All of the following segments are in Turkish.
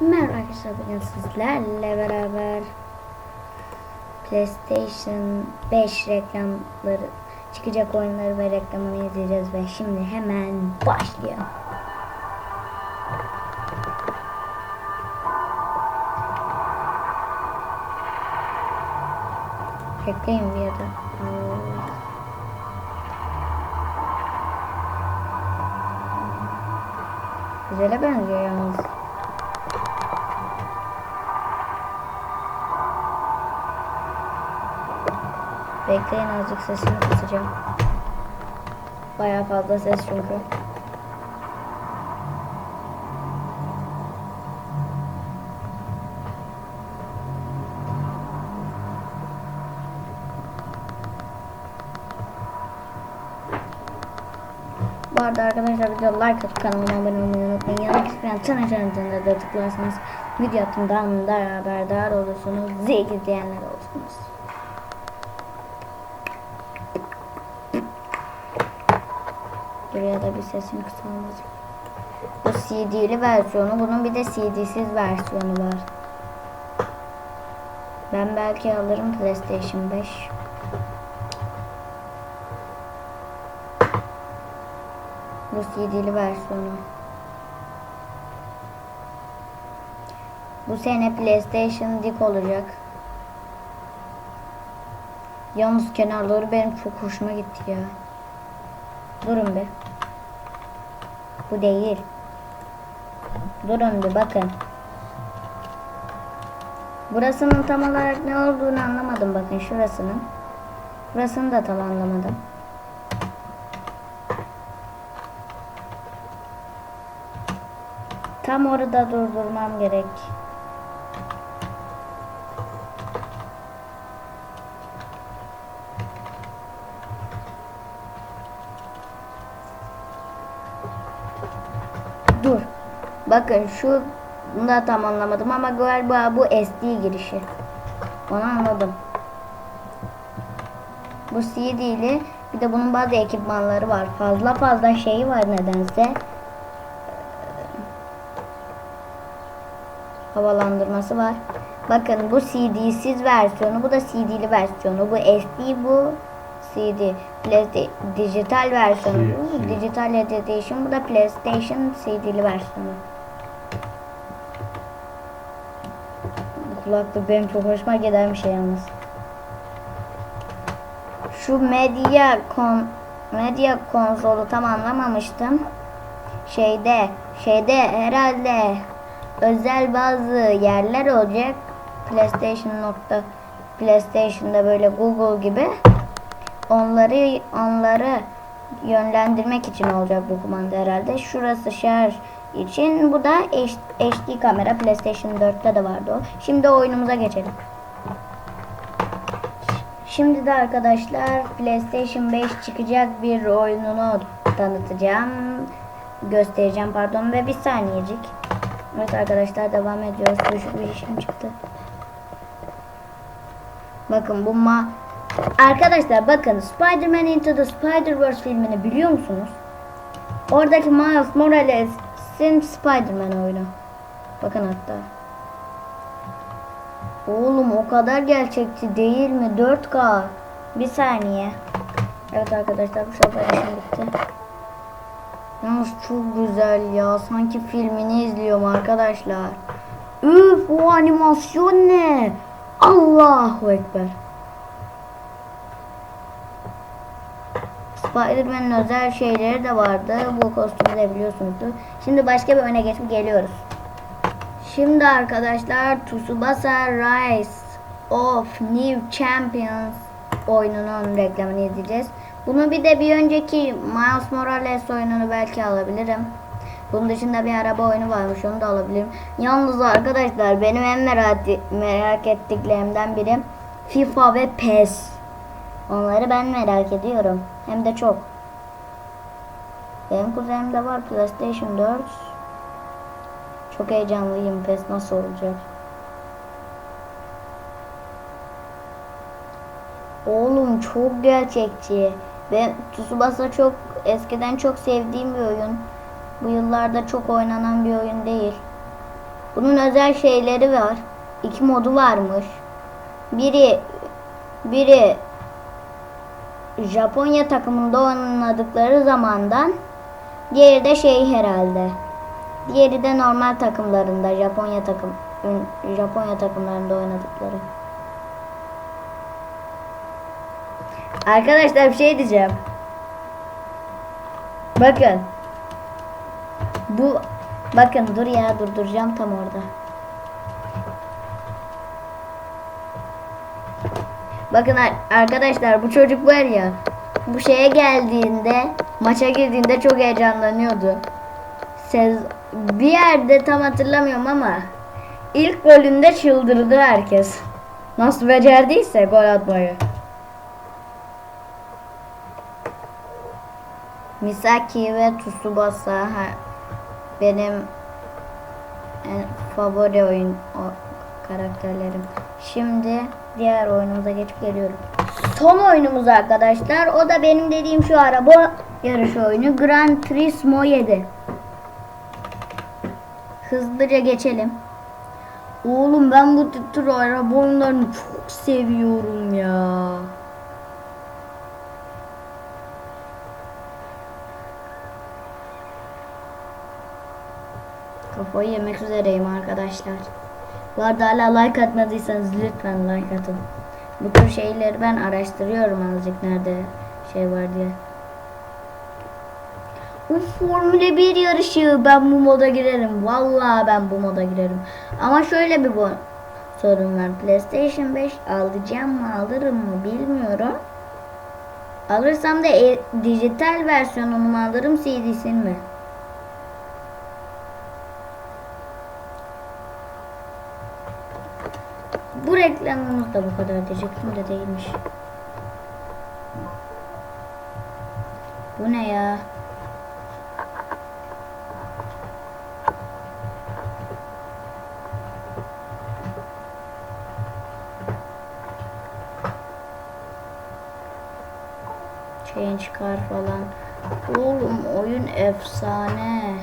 Merhaba arkadaşlar bugün sizlerle beraber PlayStation 5 reklamları çıkacak oyunları ve reklamını izleyeceğiz ve şimdi hemen başlıyor. Bekleyin bir yerde. Güzele benziyor yalnız. Bekleyin azıcık sesini kısacağım. Bayağı fazla ses çünkü. Bu arada arkadaşlar video like atıp kanalıma abone olmayı unutmayın. Yanındaki çıkan çan işaretine de tıklarsanız video atımdan da haberdar olursunuz. Zevk izleyenler olursunuz. Buraya da bir sesini kısalım. Bu CD'li versiyonu. Bunun bir de CD'siz versiyonu var. Ben belki alırım PlayStation 5. Bu CD'li versiyonu. Bu sene PlayStation dik olacak. Yalnız kenarları benim çok hoşuma gitti ya. Durun bir. Bu değil. Durun bir bakın. Burasının tam olarak ne olduğunu anlamadım bakın şurasının. Burasını da tam anlamadım. Tam orada durdurmam gerek. Dur. Bakın şu da tam anlamadım ama galiba bu SD girişi. Onu anladım. Bu CD'li bir de bunun bazı ekipmanları var. Fazla fazla şeyi var nedense. havalandırması var. Bakın bu CD'siz versiyonu, bu da CD'li versiyonu. Bu SD, bu CD. Playsta- dijital versiyonu. CD. dijital edition, bu da PlayStation CD'li versiyonu. Kulaklık benim çok hoşuma giden bir şey yalnız. Şu medya kon medya konsolu tam anlamamıştım. Şeyde şeyde herhalde özel bazı yerler olacak. PlayStation nokta PlayStation'da böyle Google gibi onları onları yönlendirmek için olacak bu kumanda herhalde. Şurası şarj için. Bu da HD kamera. PlayStation 4'te de vardı o. Şimdi oyunumuza geçelim. Şimdi de arkadaşlar PlayStation 5 çıkacak bir oyununu tanıtacağım. Göstereceğim pardon ve bir saniyecik. Evet arkadaşlar devam ediyoruz. Düşük bir işim çıktı. Bakın bu ma Arkadaşlar bakın Spider-Man Into the Spider-Verse filmini biliyor musunuz? Oradaki Miles Morales'in Spider-Man oyunu. Bakın hatta. Oğlum o kadar gerçekçi değil mi? 4K. Bir saniye. Evet arkadaşlar bu sefer işim bitti. Yalnız çok güzel ya. Sanki filmini izliyorum arkadaşlar. Üf o animasyon ne? Allahu Ekber. Spider-Man'in özel şeyleri de vardı. Bu kostümü de biliyorsunuzdur. Şimdi başka bir öne geçip geliyoruz. Şimdi arkadaşlar Tsubasa Rise of New Champions oyununun reklamını izleyeceğiz. Bunu bir de bir önceki Miles Morales oyununu belki alabilirim. Bunun dışında bir araba oyunu varmış onu da alabilirim. Yalnız arkadaşlar benim en merak, merak ettiklerimden biri FIFA ve PES. Onları ben merak ediyorum. Hem de çok. Benim kuzenimde var PlayStation 4. Çok heyecanlıyım PES nasıl olacak. Oğlum çok gerçekçi. Ve Tsubasa çok eskiden çok sevdiğim bir oyun. Bu yıllarda çok oynanan bir oyun değil. Bunun özel şeyleri var. İki modu varmış. Biri biri Japonya takımında oynadıkları zamandan diğeri de şey herhalde. Diğeri de normal takımlarında Japonya takım Japonya takımlarında oynadıkları. Arkadaşlar bir şey diyeceğim. Bakın. Bu bakın dur ya durduracağım tam orada. Bakın ar- arkadaşlar bu çocuk var ya bu şeye geldiğinde maça girdiğinde çok heyecanlanıyordu. Sez bir yerde tam hatırlamıyorum ama ilk golünde çıldırdı herkes. Nasıl becerdiyse gol atmayı. Misaki ve Tsubasa ha- benim en favori oyun o, karakterlerim. Şimdi diğer oyunumuza geçip geliyorum. Son oyunumuz arkadaşlar. O da benim dediğim şu araba yarışı oyunu. Gran Turismo 7. Hızlıca geçelim. Oğlum ben bu tür araba oyunlarını çok seviyorum ya. Kafayı yemek üzereyim arkadaşlar. Bu arada hala like atmadıysanız lütfen like atın. Bu tür şeyleri ben araştırıyorum azıcık nerede şey var diye. Uf Formula 1 yarışı ben bu moda girerim. Vallahi ben bu moda girerim. Ama şöyle bir bu sorun var. PlayStation 5 alacağım mı alırım mı bilmiyorum. Alırsam da e- dijital versiyonunu mu alırım CD'sini mi? Reklamımız da bu kadar diyecektim de değilmiş. Bu ne ya? Change car falan. Oğlum oyun efsane.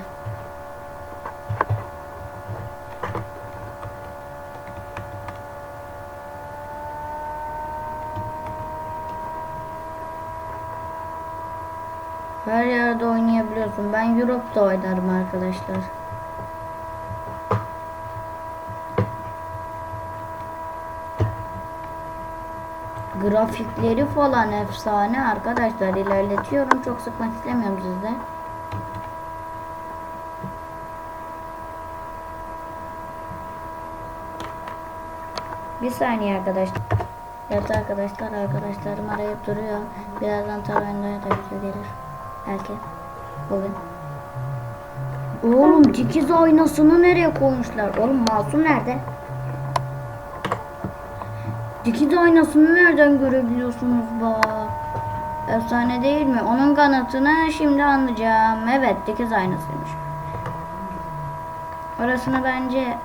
Her yerde oynayabiliyorsun. Ben Europe'da oynarım arkadaşlar. Grafikleri falan efsane arkadaşlar. ilerletiyorum. Çok sıkmak istemiyorum sizde. Bir saniye arkadaşlar. Evet arkadaşlar arkadaşlarım arayıp duruyor. Birazdan tabanca da video gelir. Belki. Bugün. Oğlum dikiz aynasını nereye koymuşlar? Oğlum masum nerede? Dikiz aynasını nereden görebiliyorsunuz bak? Efsane değil mi? Onun kanıtını şimdi anlayacağım. Evet dikiz aynasıymış. Orasını bence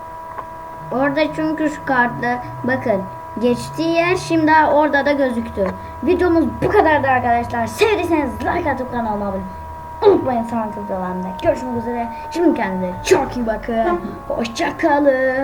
Orada çünkü şu kartla bakın geçtiği yer şimdi orada da gözüktü. Videomuz bu kadardı arkadaşlar. Sevdiyseniz like atıp kanalıma abone unutmayın sonraki videolarımda. Görüşmek üzere. Şimdi kendinize çok iyi bakın. Hoşçakalın.